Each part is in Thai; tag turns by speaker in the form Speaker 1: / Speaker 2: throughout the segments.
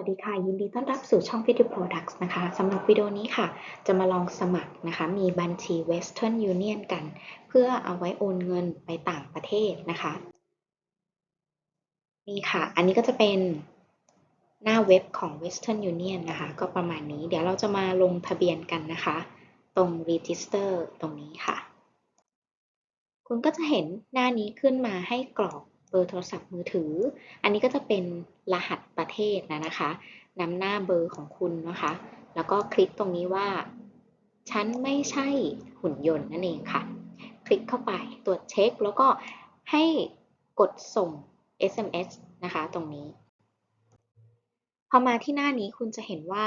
Speaker 1: สวัสดีค่ะ ยินดีต้อนรับสู่ช่อง Video Products นะคะสำหรับวิดีโอนี้ค่ะ จะมาลองสมัครนะคะ มีบัญชี Western Union กัน เพื่อเอาไว้โอนเงินไปต่างประเทศนะคะ นี่ค่ะ อันนี้ก็จะเป็นหน้าเว็บของ Western Union นะคะ ก็ประมาณนี้ เดี๋ยวเราจะมาลงทะเบียนกันนะคะ ตรง Register ตรงนี้ค่ะ คุณก็จะเห็นหน้านี้ขึ้นมาให้กรอก เบอร์โทรศัพท์มือถือ อันนี้ก็จะเป็นรหัสประเทศนะนะคะนำหน้าเบอร์ของคุณนะคะ แล้วก็คลิกตรงนี้ว่า ฉันไม่ใช่หุ่นยนต์นั่นเองค่ะ คลิกเข้าไปตรวจเช็ค แล้วก็ให้กดส่ง SMS นะคะตรงนี้ พอมาที่หน้านี้คุณจะเห็นว่า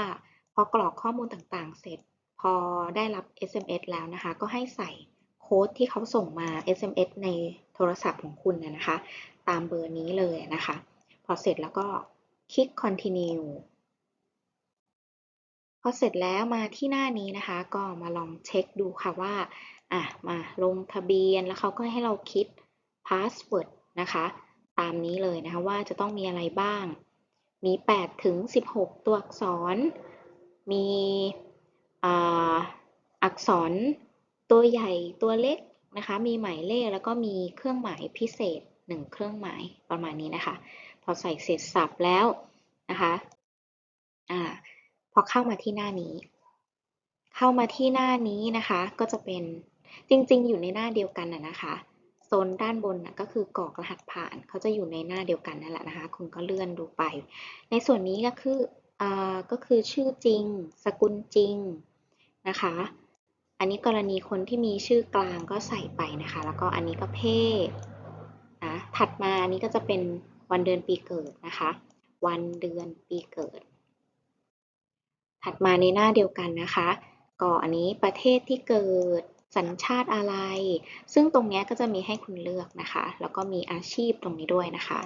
Speaker 1: พอกรอกข้อมูลต่างๆ เสร็จ พอได้รับ SMS แล้วนะคะ ก็ให้ใส่โค้ดที่เขาส่งมา SMS ในโทรศัพท์ของคุณนะคะ ตามเบอร์นี้เลยนะคะ พอเสร็จแล้วก็คลิก continue พอเสร็จแล้วมาที่หน้านี้นะคะ ก็มาลองเช็คดูค่ะว่าอะมาลงทะเบียนแล้วเขาก็ให้เราคิด password นะคะ ตามนี้เลยนะคะว่าจะต้องมีอะไรบ้าง มี 8 ถึง 16 ตัวอักษร มีอักษรตัวใหญ่ตัวเล็กนะคะ มีหมายเลขแล้วก็มีเครื่องหมายพิเศษ 1 เครื่องหมายประมาณนี้นะคะ พอใส่เสร็จสับแล้วนะคะอ่าพอเข้ามาที่หน้านี้ เข้ามาที่หน้านี้นะคะ ก็จะเป็นจริง ๆ อยู่ในหน้าเดียวกันนะนะคะโซนด้านบนนะก็คือกรอกรหัสผ่านเขาจะอยู่ในหน้าเดียวกันนั่นแหละนะคะ คุณก็เลื่อนดูไป ในส่วนนี้ก็คืออ่าก็คือชื่อจริง สกุลจริงนะคะอันนี้กรณีคนที่มีชื่อกลางก็ใส่ไปนะคะ แล้วก็อันนี้ก็เพศ นะถัดมาอันนี้ก็จะเป็นวันเดือนปีเกิดนะคะ วันเดือนปีเกิด ถัดมาในหน้าเดียวกันนะคะก็อันนี้ประเทศที่เกิดสัญชาติอะไร ซึ่งตรงนี้ก็จะมีให้คุณเลือกนะคะ แล้วก็มีอาชีพตรงนี้ด้วยนะคะ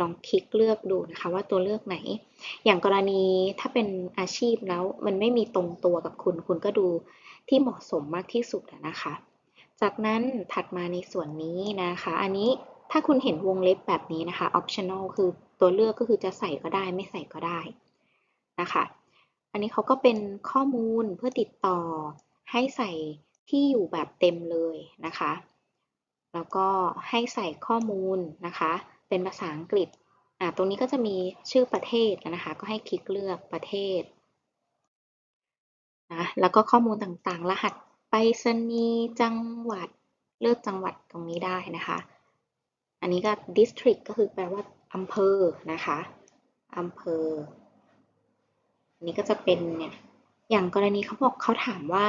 Speaker 1: ลองคลิกเลือกดูนะคะว่าตัวเลือกไหน อย่างกรณีถ้าเป็นอาชีพแล้วมันไม่มีตรงตัวกับคุณ คุณก็ดูที่เหมาะสมมากที่สุดนะคะ จากนั้นถัดมาในส่วนนี้นะคะ อันนี้ ถ้าคุณเห็นวงเล็บแบบนี้นะคะ optional คือตัวเลือกก็คือจะใส่ก็ได้ไม่ใส่ก็ได้นะคะ อันนี้เขาก็เป็นข้อมูลเพื่อติดต่อให้ใส่ที่อยู่แบบเต็มเลยนะคะ แล้วก็ให้ใส่ข้อมูลนะคะ เป็นภาษาอังกฤษอ่าตรงนี้ก็จะมีชื่อประเทศนะคะ ก็ให้คลิกเลือกประเทศนะแล้วก็ข้อมูลต่างๆ รหัสไปรษณีย์จังหวัดเลือกจังหวัดตรงนี้ได้นะคะ อันนี้ก็ district ก็คือแปลว่าอำเภอนะคะอำเภอ อันนี้ก็จะเป็นเนี่ยอย่างกรณีเขาบอกเขาถามว่า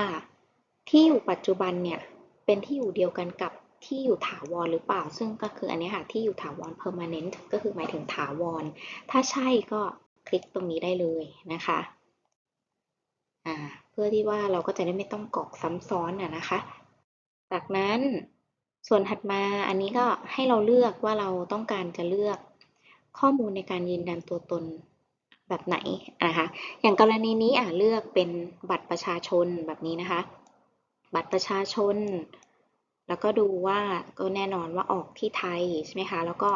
Speaker 1: ที่อยู่ปัจจุบันเนี่ยเป็นที่อยู่เดียวกันกับที่อยู่ถาวรหรือเปล่า ซึ่งก็คืออันนี้ค่ะที่อยู่ถาวร permanent ก็คือหมายถึงถาวร ถ้าใช่ก็คลิกตรงนี้ได้เลยนะคะเพื่อที่ว่าเราก็จะได้ไม่ต้องกรอกซ้ำซ้อนอะนะคะ จากนั้น ส่วนถัดมาอันนี้ก็ให้เราเลือกว่าเราต้องการจะเลือกข้อมูลในการยืนยันตัวตนแบบไหนนะคะ อย่างกรณีนี้อ่าเลือกเป็นบัตรประชาชนแบบนี้นะคะ บัตรประชาชน แล้วก็ดูว่าก็แน่นอนว่าออกที่ไทยใช่ไหมคะ แล้วก็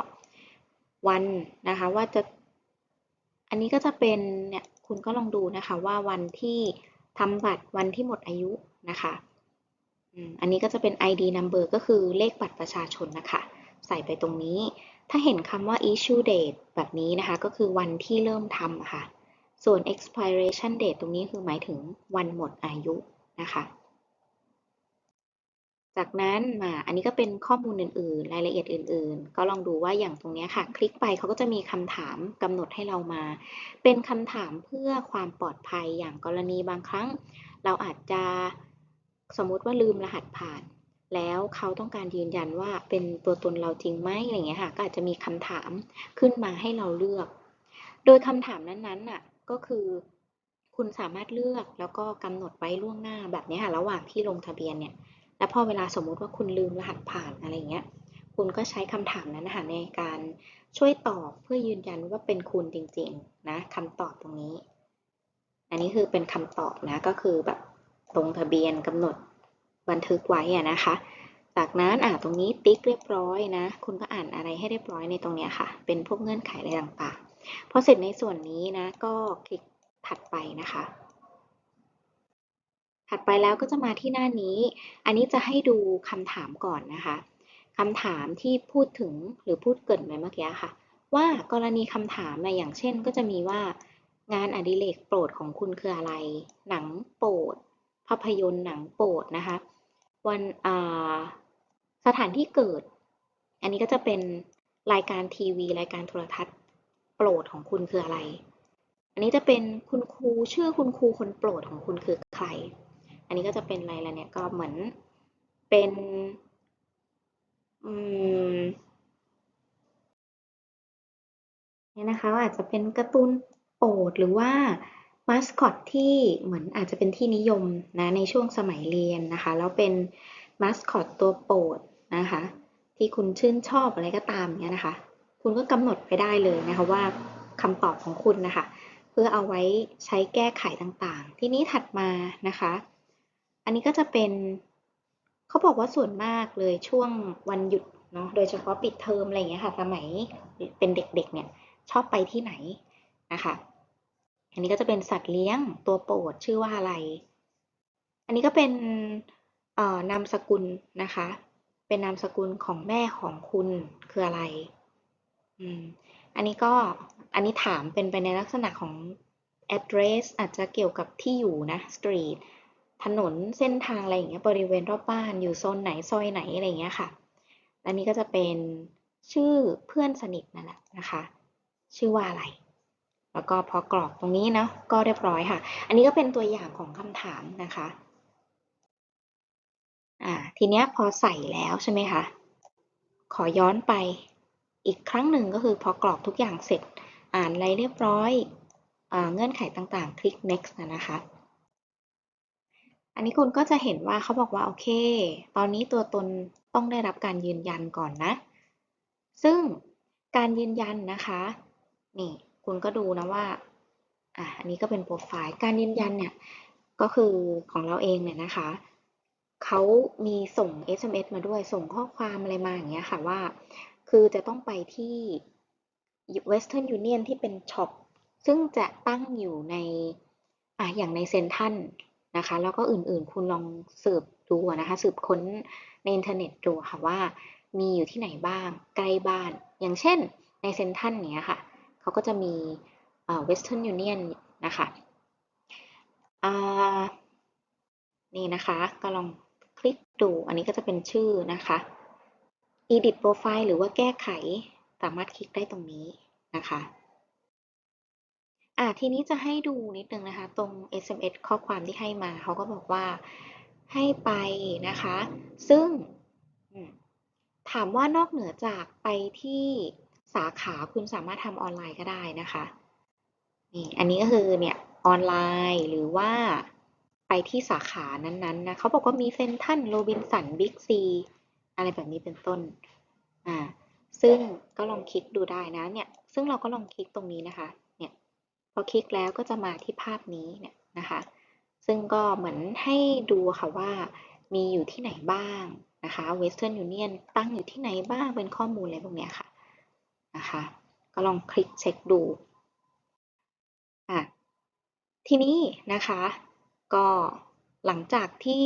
Speaker 1: วันนะคะว่าจะ อันนี้ก็จะเป็นเนี่ยคุณก็ลองดูนะคะว่าวันที่ทำบัตรวันที่หมดอายุนะคะ อันนี้ก็จะเป็น ID number ก็คือเลขบัตรประชาชนนะคะ ใส่ไปตรงนี้ ถ้าเห็นคำว่า issue date แบบนี้นะคะ ก็คือวันที่เริ่มทำค่ะ ส่วน expiration date ตรงนี้คือหมายถึงวันหมดอายุนะคะ จากนั้นมาอันนี้ก็เป็นข้อมูลอื่นๆ รายละเอียดอื่น ๆ ก็ลองดูว่าอย่างตรงนี้ค่ะ คลิกไปเขาก็จะมีคำถามกำหนดให้เรามา เป็นคำถามเพื่อความปลอดภัยอย่างกรณีบางครั้ง เราอาจจะ สมมุติว่าลืมรหัสผ่าน แล้วเขาต้องการยืนยันว่าเป็นตัวตนเราจริงไหมอะไรเงี้ยค่ะก็อาจจะมีคำถามขึ้นมาให้เราเลือก โดยคำถามนั้นๆน่ะก็คือ คุณสามารถเลือกแล้วก็กำหนดไว้ล่วงหน้าแบบนี้ค่ะระหว่างที่ลงทะเบียนเนี่ยแล้วพอเวลาสมมุติว่าคุณลืมรหัสผ่านอะไรเงี้ย คุณก็ใช้คำถามนั้นนะคะในการช่วยตอบเพื่อยืนยันว่าเป็นคุณจริงๆนะคำตอบตรงนี้ อันนี้คือเป็นคำตอบนะก็คือแบบ ลงทะเบียนกำหนดบันทึกไว้อะนะคะ จากนั้นอ่าตรงนี้ติ๊กเรียบร้อยนะ คุณก็อ่านอะไรให้เรียบร้อยในตรงนี้ค่ะ เป็นพวกเงื่อนไขอะไรต่างๆพอเสร็จในส่วนนี้นะ ก็คลิกถัดไปนะคะ ถัดไปแล้วก็จะมาที่หน้านี้ อันนี้จะให้ดูคำถามก่อนนะคะคำถามที่พูดถึงหรือพูดเกินไปเมื่อกี้ค่ะ ว่ากรณีคำถามนะอย่างเช่น ก็จะมีว่างานอดิเรกโปรดของคุณคืออะไร หนังโปรด ภาพยนตร์หนังโปรดนะคะ วันสถานที่เกิด อันนี้ก็จะเป็นรายการทีวี รายการโทรทัศน์โปรดของคุณคืออะไร อันนี้จะเป็นคุณครูชื่อคุณครูคนโปรดของคุณคือใคร อันนี้ก็จะเป็นอะไรละเนี่ยก็เหมือนเป็นเนี่นะคะอาจจะเป็นการ์ตูนโปรดหรือว่า มาสคอตที่เหมือนอาจจะเป็นที่นิยมนะในช่วงสมัยเรียนนะคะ แล้วเป็นมาสคอตตัวโปรดนะคะ ที่คุณชื่นชอบอะไรก็ตามเนี่ยนะคะ คุณก็กำหนดไปได้เลยนะคะว่าคำตอบของคุณนะคะ เพื่อเอาไว้ใช้แก้ไขต่างๆ ที่นี้ถัดมานะคะ อันนี้ก็จะเป็นเขาบอกว่าส่วนมากเลยช่วงวันหยุดเนาะโดยเฉพาะปิดเทอมอะไรอย่างเงี้ยค่ะ สมัยเป็นเด็กๆเนี่ยชอบไปที่ไหนนะคะ อันนี้ก็จะเป็นสัตว์เลี้ยงตัวโปรดชื่อว่าอะไร อันนี้ก็เป็นนามสกุลนะคะ เป็นนามสกุลของแม่ของคุณคืออะไรอืมอันนี้ก็อันนี้ถามเป็นไปในลักษณะของ address อาจจะเกี่ยวกับที่อยู่นะ street ถนนเส้นทางอะไรอย่างเงี้ยบริเวณรอบบ้านอยู่โซนไหนซอยไหนอะไรอย่างเงี้ยค่ะอันนี้ก็จะเป็นชื่อเพื่อนสนิทนั่นแหละนะคะ ชื่อว่าอะไร แล้วก็พอกรอกตรงนี้นะก็เรียบร้อยค่ะ อันนี้ก็เป็นตัวอย่างของคำถามนะคะอ่าทีเนี้ยพอใส่แล้วใช่ไหมคะขอย้อนไปอีกครั้งหนึ่งก็คือพอกรอกทุกอย่างเสร็จ อ่านอะไรเรียบร้อยอเงื่อนไขต่างๆ คลิก next นะคะ อันนี้คุณก็จะเห็นว่าเขาบอกว่าโอเค ตอนนี้ตัวตนต้องได้รับการยืนยันก่อนนะ ซึ่งการยืนยันนะคะ นี่ คุณก็ดูนะว่าอะอันนี้ก็เป็นโปรไฟล์การยืนยันเนี่ยก็คือของเราเองเนี่ยนะคะเขามีส่ง SMS มาด้วยส่งข้อความอะไรมาอย่างเงี้ยค่ะว่า คือจะต้องไปที่ Western Union ที่เป็นช็อปซึ่งจะตั้งอยู่ในอะอย่างในเซนทันนะคะ แล้วก็อื่นๆคุณลองสืบดูนะคะ สืบค้นในอินเทอร์เน็ตดูค่ะว่ามีอยู่ที่ไหนบ้างใกล้บ้าน อย่างเช่นในเซนทันเนี้ยค่ะ เขาก็จะมีเวสเทิร์นยูเนียนนะคะนี่นะคะก็ลองคลิกดูอันนี้ก็จะเป็นชื่อนะคะ edit profile หรือว่าแก้ไขสามารถคลิกได้ตรงนี้นะคะอ่าทีนี้จะให้ดูนิดนึงนะคะ ตรง SMS ข้อความที่ให้มา เขาก็บอกว่าให้ไปนะคะ ซึ่งถามว่านอกเหนือจากไปที่ สาขาคุณสามารถทำออนไลน์ก็ได้นะคะนี่อันนี้ก็คือเนี่ยออนไลน์หรือว่าไปที่สาขานั้นๆนะเขาบอกว่ามีเซนทันโรบินสันบิ๊กซีอะไรแบบนี้เป็นต้นอ่าซึ่งก็ลองคลิกดูได้นะเนี่ยซึ่งเราก็ลองคลิกตรงนี้นะคะเนี่ยพอคลิกแล้วก็จะมาที่ภาพนี้เนี่ยนะคะซึ่งก็เหมือนให้ดูค่ะว่ามีอยู่ที่ไหนบ้างนะคะ Western Union ตั้งอยู่ที่ไหนบ้างเป็นข้อมูลอะไรพวกนี้ค่ะ นะคะ ก็ลองคลิกเช็คดูอะทีนี้นะคะ ก็หลังจากที่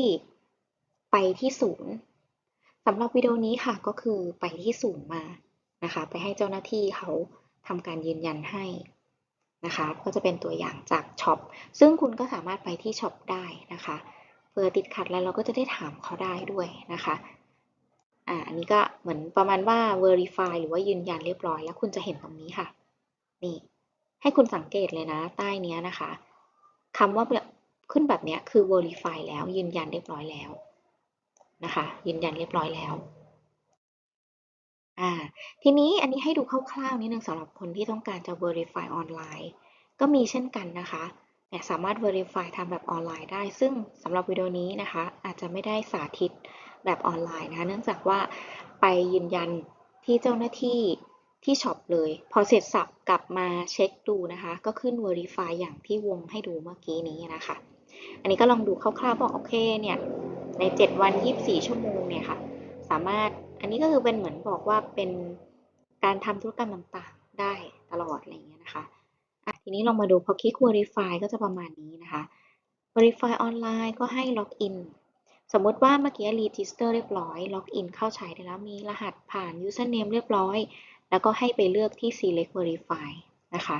Speaker 1: ไปที่ศูนย์สำหรับวิดีโอนี้ค่ะก็คือไปที่ศูนย์มานะคะ ไปให้เจ้าหน้าที่เขาทำการยืนยันให้นะคะ ก็จะเป็นตัวอย่างจากช็อปซึ่งคุณก็สามารถไปที่ช็อปได้นะคะเผื่อติดขัดแล้วเราก็จะได้ถามเขาได้ด้วยนะคะ อ่าอันนี้ก็เหมือนประมาณว่า verify หรือว่ายืนยันเรียบร้อย แล้วคุณจะเห็นตรงนี้ค่ะ นี่ ให้คุณสังเกตเลยนะ ใต้นี้นะคะคำว่าขึ้นแบบนี้คือ verify แล้วยืนยันเรียบร้อยแล้วนะคะ ยืนยันเรียบร้อยแล้วอ่าทีนี้อันนี้ให้ดูคร่าวๆนิดนึงสำหรับคนที่ต้องการจะ verify ออนไลน์ก็มีเช่นกันนะคะ เนี่ยสามารถ verify ทำแบบออนไลน์ได้ ซึ่งสำหรับวิดีโอนี้นะคะ อาจจะไม่ได้สาธิตแบบออนไลน์นะคะ เนื่องจากว่าไปยืนยันที่เจ้าหน้าที่ที่ช็อปเลย พอเสร็จสับกลับมาเช็คดูนะคะ ก็ขึ้น verify อย่างที่วงให้ดูเมื่อกี้นี้นะคะ อันนี้ก็ลองดูคร่าวๆบอกโอเคเนี่ยใน 7 วัน 24 ชั่วโมงเนี่ยค่ะ สามารถอันนี้ก็คือเป็นเหมือนบอกว่าเป็นการทำธุรกรรมต่างๆได้ตลอดอะไรอย่างเงี้ย ทีนี้ลองมาดูพอคลิก Verify ก็จะประมาณนี้นะคะ Verify ออนไลน์ก็ให้ล็อกอินสมมติว่าเมื่อกี้ Register เรียบร้อย ล็อกอินเข้าใช้ได้แล้ว มีรหัสผ่าน Username เรียบร้อย แล้วก็ให้ไปเลือกที่ Select Verify นะคะ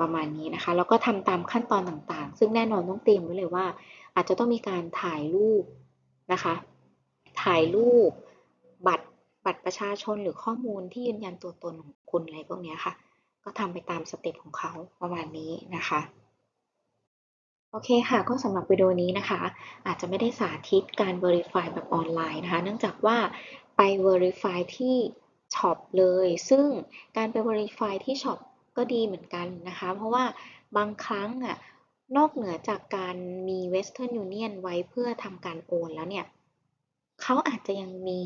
Speaker 1: ประมาณนี้นะคะ แล้วก็ทำตามขั้นตอนต่างๆ ซึ่งแน่นอนต้องเตรียมไว้เลยว่า อาจจะต้องมีการถ่ายรูปนะคะ ถ่ายรูป บัตร บัตรประชาชนหรือข้อมูลที่ยืนยันตัวตนของคุณอะไรพวกนี้ค่ะ ก็ทำไปตามสเต็ปของเขาประมาณนี้นะคะโอเคค่ะ ก็สำหรับวิดีโอนี้นะคะ อาจจะไม่ได้สาธิตการ Verify แบบออนไลน์นะคะ เนื่องจากว่าไป Verify ที่ช็อปเลย ซึ่งการไป Verify ที่ช็อปก็ดีเหมือนกันนะคะ เพราะว่าบางครั้งอะนอกเหนือจากการมี Western Union ไว้เพื่อทำการโอนแล้วเนี่ย เขาอาจจะยังมี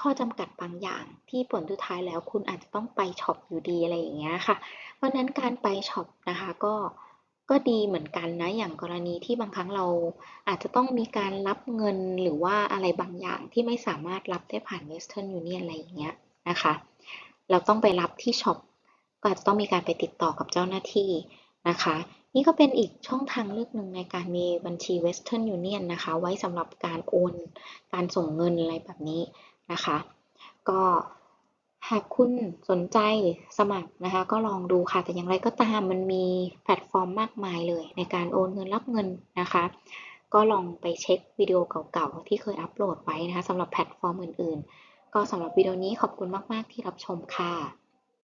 Speaker 1: ข้อจำกัดบางอย่างที่ผลสุดท้ายแล้วคุณอาจจะต้องไปช็อปอยู่ดีอะไรอย่างเงี้ยค่ะ เพราะนั้นการไปช็อปนะคะก็ก็ดีเหมือนกันนะอย่างกรณีที่บางครั้งเราอาจจะต้องมีการรับเงินหรือว่าอะไรบางอย่างที่ไม่สามารถรับได้ผ่าน Western Union อะไรอย่างเงี้ยนะคะ เราต้องไปรับที่ช็อปก็อาจจะต้องมีการไปติดต่อกับเจ้าหน้าที่นะคะ นี่ก็เป็นอีกช่องทางเลือกหนึ่งในการมีบัญชี Western Union นะคะ ไว้สำหรับการโอน การส่งเงินอะไรแบบนี้ นะคะ ก็หากคุณสนใจสมัครนะคะ ก็ลองดูค่ะ แต่อย่างไรก็ตามมันมีแพลตฟอร์มมากมายเลย ในการโอนเงินรับเงินนะคะ ก็ลองไปเช็ควิดีโอเก่าๆ ที่เคยอัปโหลดไว้นะคะสำหรับแพลตฟอร์มอื่นๆ ก็สำหรับวิดีโอนี้ขอบคุณมากๆที่รับชมค่ะ